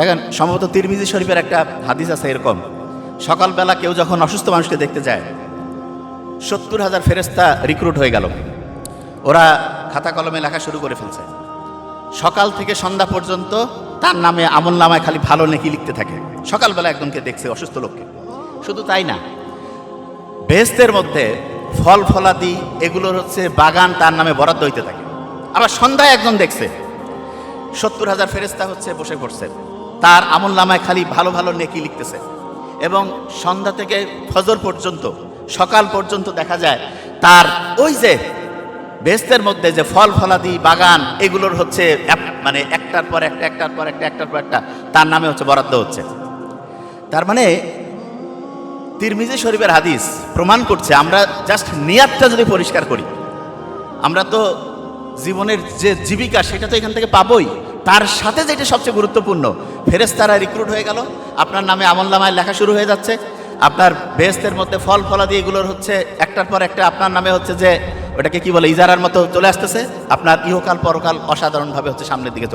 দেখেন, সম্ভবত তিরমিজি শরীফের একটা হাদিস আছে এরকম। সকালবেলা কেউ যখন অসুস্থ মানুষকে দেখতে যায়, সত্তর হাজার ফেরেস্তা রিক্রুট হয়ে গেল। ওরা খাতা কলমে লেখা শুরু করে ফেলছে। সকাল থেকে সন্ধ্যা পর্যন্ত তার নামে আমল নামায় খালি ভালো নেকি লিখতে থাকে। সকালবেলা একজনকে দেখছে অসুস্থ লোককে। শুধু তাই না বেহেস্তের মধ্যে ফল ফলাদি এগুলোর হচ্ছে বাগান, তার নামে বরাদ্দ হইতে থাকে। আবার সন্ধ্যায় একজন দেখছে, সত্তর হাজার ফেরেস্তা হচ্ছে বসে পড়ছে। তার আমল নামায় খালি ভালো ভালো নেকি লিখতেছে। এবং সন্ধ্যা থেকে ফজর পর্যন্ত, সকাল পর্যন্ত দেখা যায়, তার ওই যে বেস্তের মধ্যে যে ফল ফলাদি, বাগান, এগুলোর হচ্ছে মানে একটার পর একটা, একটার পর একটা, একটার পর একটা, তার নামে হচ্ছে বরাদ্দ হচ্ছে। তার মানে তিরমিজি শরীফের হাদিস প্রমাণ করছে, আমরা জাস্ট নিয়াতটা যদি পরিষ্কার করি, আমরা তো জীবনের যে জীবিকা সেটা তো এখান থেকে পাবই। তার সাথে যেটা সবচেয়ে গুরুত্বপূর্ণ ফেরেস্তারা রিক্রুট হয়ে গেল। আপনার নামে আমল নামায় লেখা শুরু হয়ে যাচ্ছে। আপনার বেহস্তের মধ্যে ফল ফলাদি এগুলোর হচ্ছে, একটার পর একটা আপনার নামে হচ্ছে যে, ওটাকে কি বলে, ইজারার মতো চলে আসতেছে। আপনার ইহকাল পরকাল অসাধারণভাবে হচ্ছে সামনের দিকে চলে